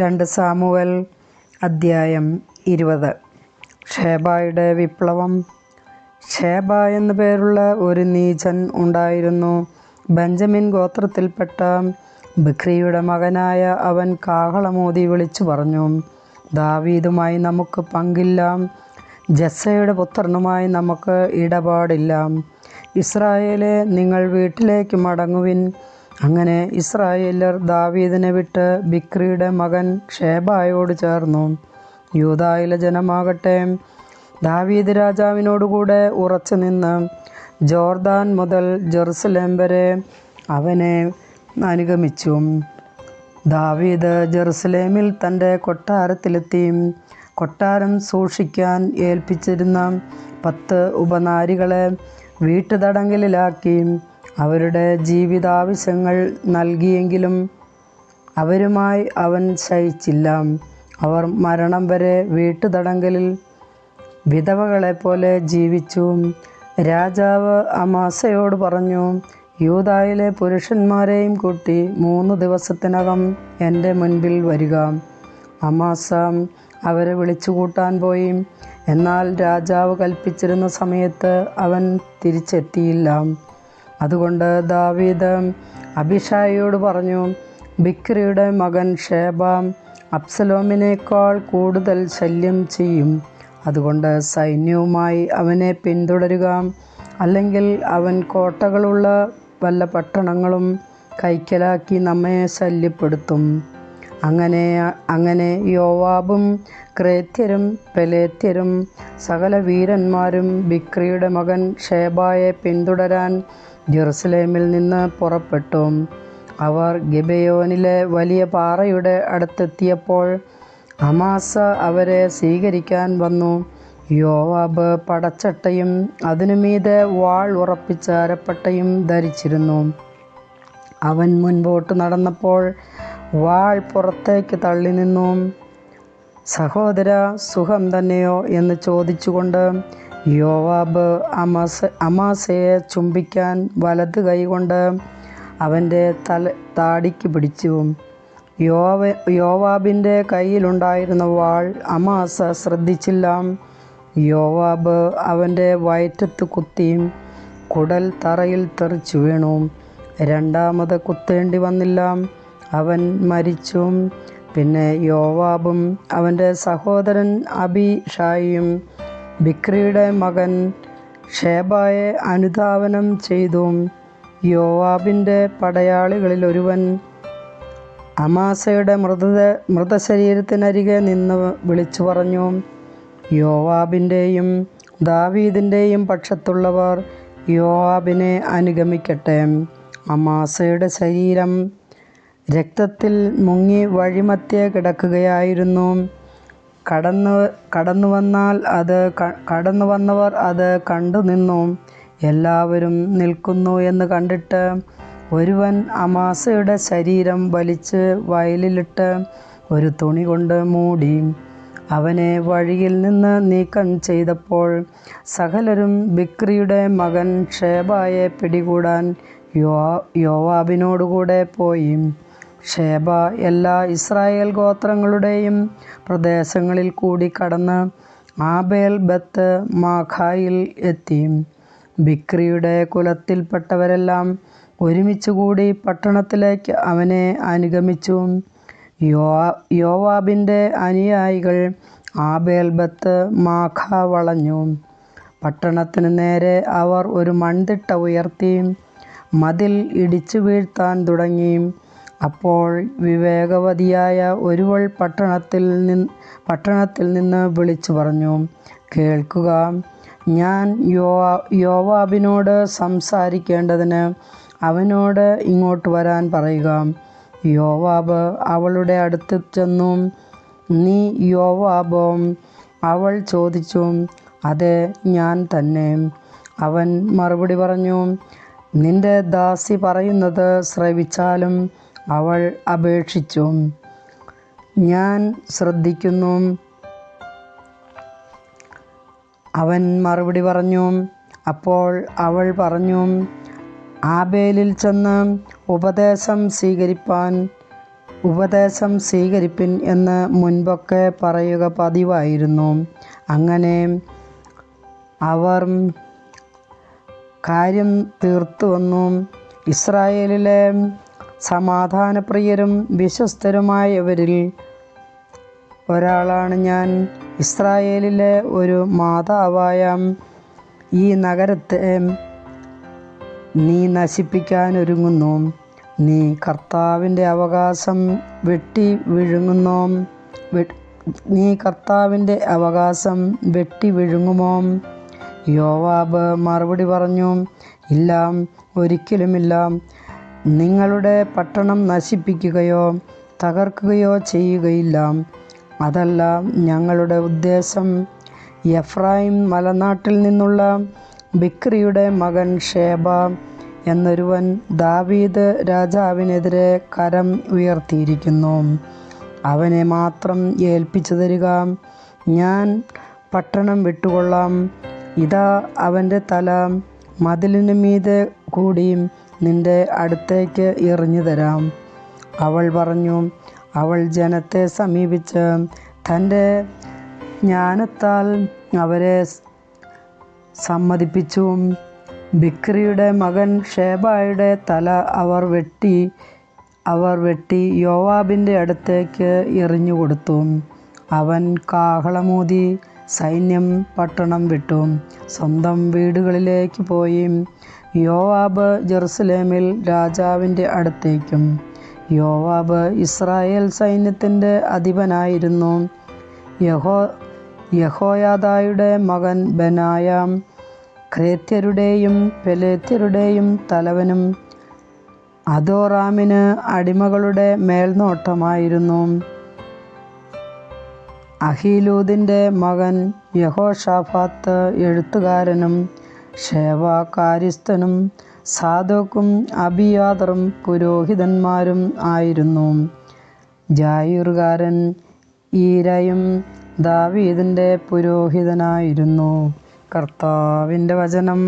രണ്ട് സാമുവൽ അദ്ധ്യായം ഇരുപത്. ഷേബായുടെ വിപ്ലവം. ഷേബ എന്നു പേരുള്ള ഒരു നീചൻ ഉണ്ടായിരുന്നു. ബെഞ്ചമിൻ ഗോത്രത്തിൽപ്പെട്ട ബിക്രിയുടെ മകനായ അവൻ കാഹളമോതി വിളിച്ചു പറഞ്ഞു ദാവീദുമായി നമുക്ക് പങ്കില്ല. ജസ്സയുടെ പുത്രനുമായി നമുക്ക് ഇടപാടില്ല. ഇസ്രായേലെ നിങ്ങൾ വീട്ടിലേക്ക് മടങ്ങുവിൻ. അങ്ങനെ ഇസ്രായേലർ ദാവീദിനെ വിട്ട് ബിക്രിയുടെ മകൻ ഷേബായോട് ചേർന്നു. യൂതായിലെ ജനമാകട്ടെ ദാവീദ് രാജാവിനോടുകൂടെ ഉറച്ചു നിന്ന് ജോർദാൻ മുതൽ ജെറുസലേം വരെ അവനെ അനുഗമിച്ചു. ദാവീദ് ജെറുസലേമിൽ തന്റെ കൊട്ടാരത്തിലെത്തി. കൊട്ടാരം സൂക്ഷിക്കാൻ ഏൽപ്പിച്ചിരുന്ന പത്ത് ഉപനാരികളെ വീട്ടുതടങ്കലിലാക്കി. അവരുടെ ജീവിതാവശ്യങ്ങൾ നൽകിയെങ്കിലും അവരുമായി അവൻ ശയിച്ചില്ല. അവർ മരണം വരെ വീട്ടുതടങ്കലിൽ വിധവകളെപ്പോലെ ജീവിച്ചു. രാജാവ് അമാസയോട് പറഞ്ഞു യൂതായിലെ പുരുഷന്മാരെയും കൂട്ടി മൂന്ന് ദിവസത്തിനകം എന്റെ മുൻപിൽ വരിക. അമാസ അവരെ വിളിച്ചു കൂട്ടാൻ പോയി. എന്നാൽ രാജാവ് കൽപ്പിച്ചിരുന്ന സമയത്ത് അവൻ തിരിച്ചെത്തിയില്ല. അതുകൊണ്ട് ദാവീദ് അഭിഷായിയോട് പറഞ്ഞു ബിക്രിയുടെ മകൻ ഷേബ അബ്സലോമിനേക്കാൾ കൂടുതൽ ശല്യം ചെയ്യും. അതുകൊണ്ട് സൈന്യവുമായി അവനെ പിന്തുടരുക. അല്ലെങ്കിൽ അവൻ കോട്ടകളുള്ള വല്ല പട്ടണങ്ങളും കൈക്കലാക്കി നമ്മെ ശല്യപ്പെടുത്തും. അങ്ങനെ അങ്ങനെ യോവാബും ക്രേത്യരും പെലേത്യരും സകല വീരന്മാരും ബിക്രിയുടെ മകൻ ഷേബായെ പിന്തുടരാൻ ജെറുസലേമിൽ നിന്ന് പുറപ്പെട്ടു. അവർ ഗിബയോനിലെ വലിയ പാറയുടെ അടുത്തെത്തിയപ്പോൾ അമാസ അവരെ സ്വീകരിക്കാൻ വന്നു. യോവാബ് പടച്ചട്ടയും അതിനുമീതെ വാൾ ഉറപ്പിച്ച അരപ്പട്ടയും ധരിച്ചിരുന്നു. അവൻ മുൻപോട്ട് നടന്നപ്പോൾ വാൾ പുറത്തേക്ക് തള്ളി നിന്നു സഹോദര സുഖം തന്നെയോ? എന്ന് ചോദിച്ചുകൊണ്ട് യോവാബ് അമാസ അമാസയെ ചുംബിക്കാൻ വലത് കൈകൊണ്ട് അവന്റെ തല താടിക്ക് പിടിച്ചു. യോവ യോവാബിന്റെ കയ്യിലുണ്ടായിരുന്ന വാൾ അമാസ ശ്രദ്ധിച്ചില്ല. യോവാബ് അവന്റെ വയറ്റത്ത് കുത്തി കുടൽ തറയിൽ തെറിച്ചു വീണു. രണ്ടാമത് കുത്തേണ്ടി വന്നില്ല. അവൻ മരിച്ചു. പിന്നെ യോവാബും അവന്റെ സഹോദരൻ അബിഷായിയും ബിക്രിയുടെ മകൻ ഷേബായെ അനുധാവനം ചെയ്തു യോവാബിന്റെ പടയാളികളിൽ ഒരുവൻ അമാസയുടെ മൃതദ മൃതശരീരത്തിനരികെ നിന്ന് വിളിച്ചു പറഞ്ഞു യോവാബിന്റെയും ദാവീദിന്റെയും പക്ഷത്തുള്ളവർ യോവാബിനെ അനുഗമിക്കട്ടെ. അമാസയുടെ ശരീരം രക്തത്തിൽ മുങ്ങി വഴിമധ്യേ കിടക്കുകയായിരുന്നു. കടന്നു കടന്നു വന്നാൽ അത് കടന്നു വന്നവർ അത് കണ്ടു നിന്നു എല്ലാവരും നിൽക്കുന്നു എന്ന് കണ്ടിട്ട് ഒരുവൻ അമാസയുടെ ശരീരം വലിച്ച് വയലിലിട്ട് ഒരു തുണി കൊണ്ട് മൂടി. അവനെ വഴിയിൽ നിന്ന് നീക്കം ചെയ്തപ്പോൾ സകലരും ബിക്രിയുടെ മകൻ ഷേബായെ പിടികൂടാൻ യോ യോവാബിനോടുകൂടെ പോയി. ഷേബ എല്ലാ ഇസ്രായേൽ ഗോത്രങ്ങളുടെയും പ്രദേശങ്ങളിൽ കൂടി കടന്ന് ആബേൽ ബത്ത് മാഖായിൽ എത്തി. ബിക്രിയുടെ കുലത്തിൽപ്പെട്ടവരെല്ലാം ഒരുമിച്ച് കൂടി പട്ടണത്തിലേക്ക് അവനെ അനുഗമിച്ചു. യോവാബിന്റെ അനുയായികൾ ആബേൽ ബത്ത് മാഖ വളഞ്ഞു. പട്ടണത്തിന് നേരെ അവർ ഒരു മൺതിട്ട ഉയർത്തി. മതിൽ ഇടിച്ചു വീഴ്ത്താൻ തുടങ്ങി. അപ്പോൾ വിവേകവതിയായ ഒരുവൾ പട്ടണത്തിൽ നിന്ന് പട്ടണത്തിൽ നിന്ന് വിളിച്ചു പറഞ്ഞു കേൾക്കുക ഞാൻ യോവാ യോവാബിനോട് സംസാരിക്കേണ്ടതിന് അവനോട് ഇങ്ങോട്ട് വരാൻ പറയുക. യോവാബ് അവളുടെ അടുത്ത് ചെന്നു നീ യോവാബോ അവൾ ചോദിച്ചു അതെ ഞാൻ തന്നെ അവൻ മറുപടി പറഞ്ഞു നിന്റെ ദാസി പറയുന്നത് ശ്രവിച്ചാലും അവൾ അപേക്ഷിച്ചു. ഞാൻ ശ്രദ്ധിക്കുന്നു. അവൻ മറുപടി പറഞ്ഞു. അപ്പോൾ അവൾ പറഞ്ഞു ആബേലിൽ ചെന്ന് ഉപദേശം സ്വീകരിപ്പാൻ ഉപദേശം സ്വീകരിപ്പിൻ എന്ന് മുൻപൊക്കെ പറയുക പതിവായിരുന്നു. അങ്ങനെ അവർ കാര്യം തീർത്തു വന്നു. ഇസ്രായേലിലെ സമാധാനപ്രിയരും വിശ്വസ്തരുമായവരിൽ ഒരാളാണ് ഞാൻ. ഇസ്രായേലിലെ ഒരു മാതാവായ ഈ നഗരത്തെ നീ നശിപ്പിക്കാൻ ഒരുങ്ങുന്നു നീ കർത്താവിന്റെ അവകാശം വെട്ടി വിഴുങ്ങുന്നോ. നീ കർത്താവിന്റെ അവകാശം വെട്ടി വിഴുങ്ങുമോ? യോവാബ് മറുപടി പറഞ്ഞു ഇല്ല ഒരിക്കലുമില്ല. നിങ്ങളുടെ പട്ടണം നശിപ്പിക്കുകയോ തകർക്കുകയോ ചെയ്യുകയില്ല. അതല്ല ഞങ്ങളുടെ ഉദ്ദേശം എഫ്രായിം മലനാട്ടിൽ നിന്നുള്ള ബിക്രിയുടെ മകൻ ഷേബ എന്നൊരുവൻ ദാവീദ് രാജാവിനെതിരെ കരം ഉയർത്തിയിരിക്കുന്നു. അവനെ മാത്രം ഏൽപ്പിച്ചു തരിക. ഞാൻ പട്ടണം വിട്ടുകൊള്ളാം. ഇതാ അവന്റെ തല. മതിലിന് മീതെ കൂടി നിന്റെ അടുത്തേക്ക് എറിഞ്ഞു തരാം. അവൾ പറഞ്ഞു അവൾ ജനത്തെ സമീപിച്ച് തന്റെ ജ്ഞാനത്താൽ അവരെ സമ്മതിപ്പിച്ചു. ബിക്രിയുടെ മകൻ ഷേബായുടെ തല അവർ വെട്ടി അവർ വെട്ടി യോവാബിന്റെ അടുത്തേക്ക് എറിഞ്ഞു കൊടുത്തു. അവൻ കാഹളമൂതി സൈന്യം പട്ടണം വിട്ടു. സ്വന്തം വീടുകളിലേക്ക് പോയി യോവാബ് ജെറുസലേമിൽ രാജാവിന്റെ അടുത്തേക്കും. യോവാബ് ഇസ്രായേൽ സൈന്യത്തിന്റെ അധിപനായിരുന്നു. യഹോ യഹോയാദായുടെ മകൻ ബനായ ക്രേത്യരുടെയും പെലേത്യരുടെയും തലവനും അതോറാമിന് അടിമകളുടെ മേൽനോട്ടമായിരുന്നു. അഹീലൂദിന്റെ മകൻ യഹോഷാഫാത്ത് എഴുത്തുകാരനും ഷേവ സാധോക്കും അബിയാദറും പുരോഹിതന്മാരും ആയിരുന്നു. ജായൂർകാരൻ ഈരയും ദാവീദിന്റെ പുരോഹിതനായിരുന്നു. കർത്താവിന്റെ വചനം.